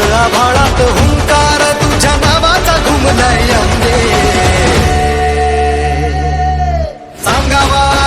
आभाळात हुंकार तुझ्या नावाचा घुमलाय अंगे. सांगावा